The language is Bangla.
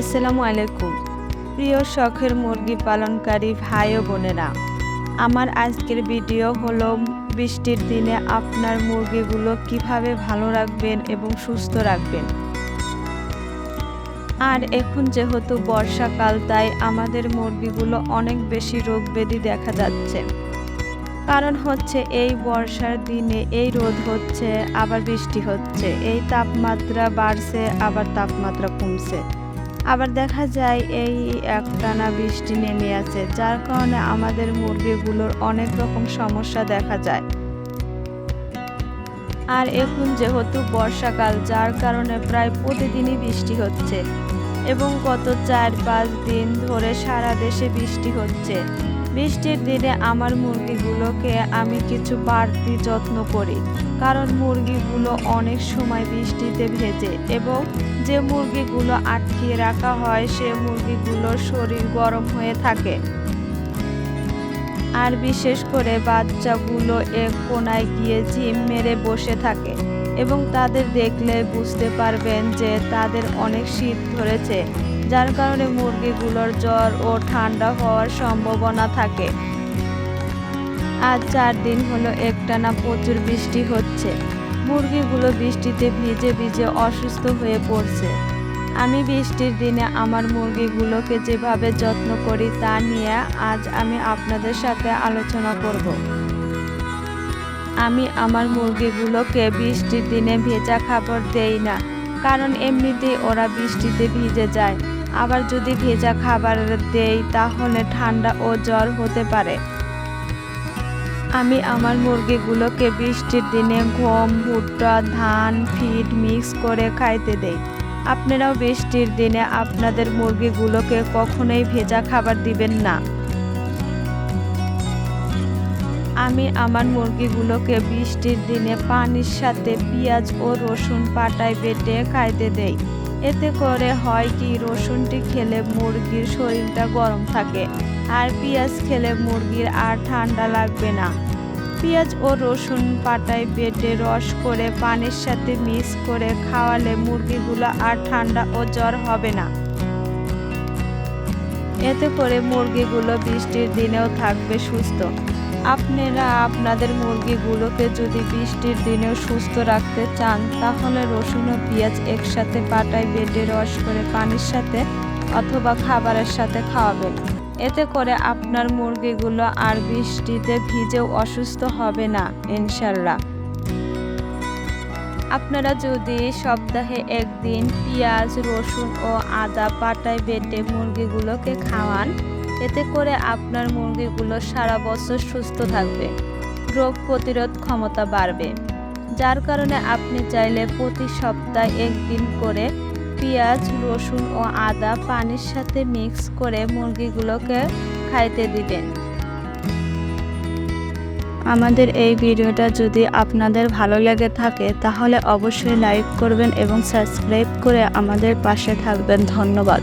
আসসালামু আলাইকুম। প্রিয় শখের মুরগি পালনকারী ভাই ও বোনেরা, আমার আজকের ভিডিও হলো বৃষ্টির দিনে আপনার মুরগিগুলো কীভাবে ভালো রাখবেন এবং সুস্থ রাখবেন। আর এখন যেহেতু বর্ষাকাল, তাই আমাদের মুরগিগুলো অনেক বেশি রোগ ব্যাধি দেখা যাচ্ছে। কারণ হচ্ছে এই বর্ষার দিনে এই রোদ হচ্ছে, আবার বৃষ্টি হচ্ছে, এই তাপমাত্রা বাড়ছে, আবার তাপমাত্রা কমছে। আবার দেখা যায় এই একটানা বৃষ্টি নেমে আছে, যার কারণে আমাদের মুরগিগুলোর অনেক রকম সমস্যা দেখা যায়। আর এখন যেহেতু বর্ষাকাল, যার কারণে প্রায় প্রতিদিনই বৃষ্টি হচ্ছে এবং গত চার পাঁচ দিন ধরে সারা দেশে বৃষ্টি হচ্ছে। বৃষ্টির দিনে আমার মুরগিগুলোকে আমি কিছু বাড়তি যত্ন করি, কারণ মুরগিগুলো অনেক সময় বৃষ্টিতে ভেজে এবং যে মুরগিগুলো আটকিয়ে রাখা হয়, সে মুরগিগুলোর শরীর গরম হয়ে থাকে। আর বিশেষ করে বাচ্চাগুলো এক কোনায় গিয়ে ঝিম মেরে বসে থাকে। এবং তাদের দেখলে বুঝতে পারবেন যে তাদের অনেক শীত ধরেছে, যার কারণে মুরগিগুলোর জ্বর ও ঠান্ডা হওয়ার সম্ভাবনা থাকে। আজ চার দিন হলো একটানা প্রচুর বৃষ্টি হচ্ছে। মুরগিগুলো বৃষ্টিতে ভিজে ভিজে অসুস্থ হয়ে পড়ছে। আমি বৃষ্টির দিনে আমার মুরগিগুলোকে যেভাবে যত্ন করি তা নিয়ে আজ আমি আপনাদের সাথে আলোচনা করব। আমি আমার মুরগিগুলোকে বৃষ্টির দিনে ভেজা খাবার দেই না, কারণ এমনিতেই ওরা বৃষ্টিতে ভিজে যায়। আবার যদি ভেজা খাবার দেই, তাহলে ঠান্ডা ও জ্বর হতে পারে। আমি আমার মুরগিগুলোকে বৃষ্টির দিনে গম, ভুট্টা, ধান, ফিড মিক্স করে খাইতে দেই। আপনারাও বৃষ্টির দিনে আপনাদের মুরগিগুলোকে কখনোই ভেজা খাবার দিবেন না। আমি আমার মুরগিগুলোকে বৃষ্টির দিনে পানির সাথে পেঁয়াজ ও রসুন পাটায় বেটে খাইতে দেই। এতে করে হয় কি, রসুনটি খেলে মুরগির শরীরটা গরম থাকে আর পেঁয়াজ খেলে মুরগির আর ঠান্ডা লাগবে না। পেঁয়াজ ও রসুন পাটায় বেটে রস করে পানির সাথে মিক্স করে খাওয়ালে মুরগিগুলো আর ঠান্ডা ও জ্বর হবে না। এতে করে মুরগিগুলো বৃষ্টির দিনেও থাকবে সুস্থ। আপনারা আপনাদের মুরগিগুলোকে যদি বৃষ্টির দিনেও সুস্থ রাখতে চান, তাহলে রসুন ও পেঁয়াজ একসাথে পাটায় বেটে রস করে পানির সাথে অথবা খাবারের সাথে খাওয়াবেন। এতে করে আপনার মুরগিগুলো আর বৃষ্টিতে ভিজেও অসুস্থ হবে না ইনশাল্লাহ আপনারা যদি সপ্তাহে একদিন পেঁয়াজ, রসুন ও আদা পাটায় বেটে মুরগিগুলোকে খাওয়ান এতে করে আপনার মুরগিগুলো সারা বছর সুস্থ থাকবে। রোগ প্রতিরোধ ক্ষমতা বাড়বে। যার কারণে আপনি চাইলে প্রতি সপ্তাহে একদিন করে পেঁয়াজ, রসুন ও আদা পানির সাথে মিক্স করে মুরগিগুলোকে খাইতে দিবেন। আমাদের এই ভিডিওটা যদি আপনাদের ভালো লেগে থাকে, তাহলে অবশ্যই লাইক করবেন এবং সাবস্ক্রাইব করে আমাদের পাশে থাকবেন। ধন্যবাদ।